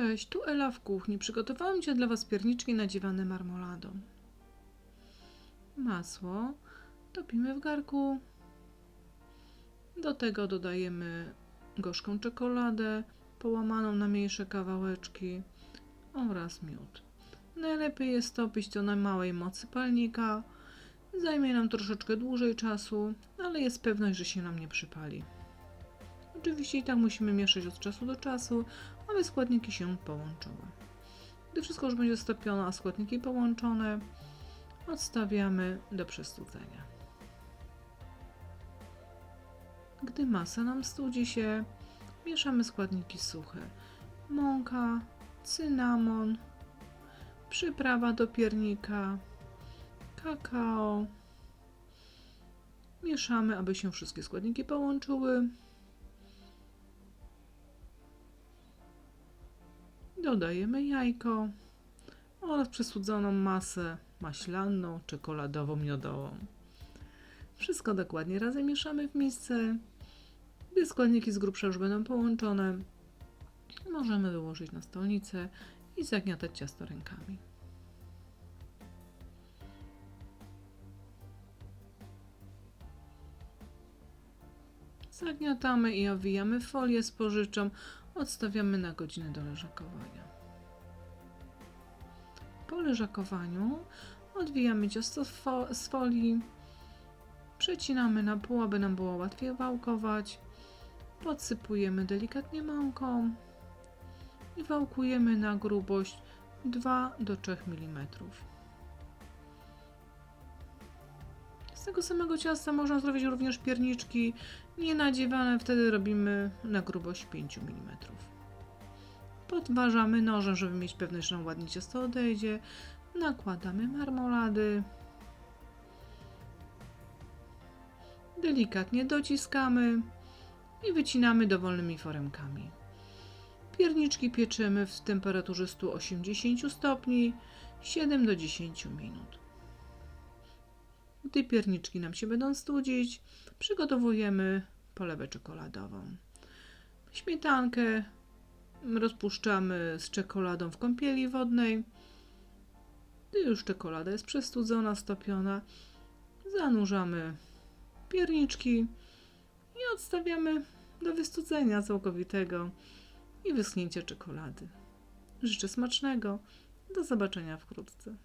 Cześć, tu Ela w kuchni. Przygotowałam dzisiaj dla Was pierniczki nadziewane marmoladą. Masło topimy w garku. Do tego dodajemy gorzką czekoladę, połamaną na mniejsze kawałeczki oraz miód. Najlepiej jest topić to na małej mocy palnika. Zajmie nam troszeczkę dłużej czasu, ale jest pewność, że się nam nie przypali. Oczywiście i tak musimy mieszać od czasu do czasu, aby składniki się połączyły. Gdy wszystko już będzie stopione, a składniki połączone, odstawiamy do przestudzenia. Gdy masa nam studzi się, mieszamy składniki suche. Mąka, cynamon, przyprawa do piernika, kakao. Mieszamy, aby się wszystkie składniki połączyły. Dodajemy jajko oraz przesłodzoną masę maślaną, czekoladową, miodową. Wszystko dokładnie razem mieszamy w misce. Gdy składniki z grubsza już będą połączone, możemy wyłożyć na stolnicę i zagniatać ciasto rękami. Zagniatamy i owijamy folię spożywczą, odstawiamy na godzinę do leżakowania. Po leżakowaniu odwijamy ciasto z fo- z folii, przecinamy na pół, aby nam było łatwiej wałkować, podsypujemy delikatnie mąką i wałkujemy na grubość 2 do 3 mm. Z tego samego ciasta można zrobić również pierniczki nienadziewane, wtedy robimy na grubość 5 mm. Podważamy nożem, żeby mieć pewność, że ładnie ciasto odejdzie. Nakładamy marmolady. Delikatnie dociskamy i wycinamy dowolnymi foremkami. Pierniczki pieczymy w temperaturze 180 stopni 7 do 10 minut. Gdy pierniczki nam się będą studzić, przygotowujemy polewę czekoladową. Śmietankę rozpuszczamy z czekoladą w kąpieli wodnej. Gdy już czekolada jest przestudzona, stopiona, zanurzamy pierniczki i odstawiamy do wystudzenia całkowitego i wyschnięcia czekolady. Życzę smacznego. Do zobaczenia wkrótce.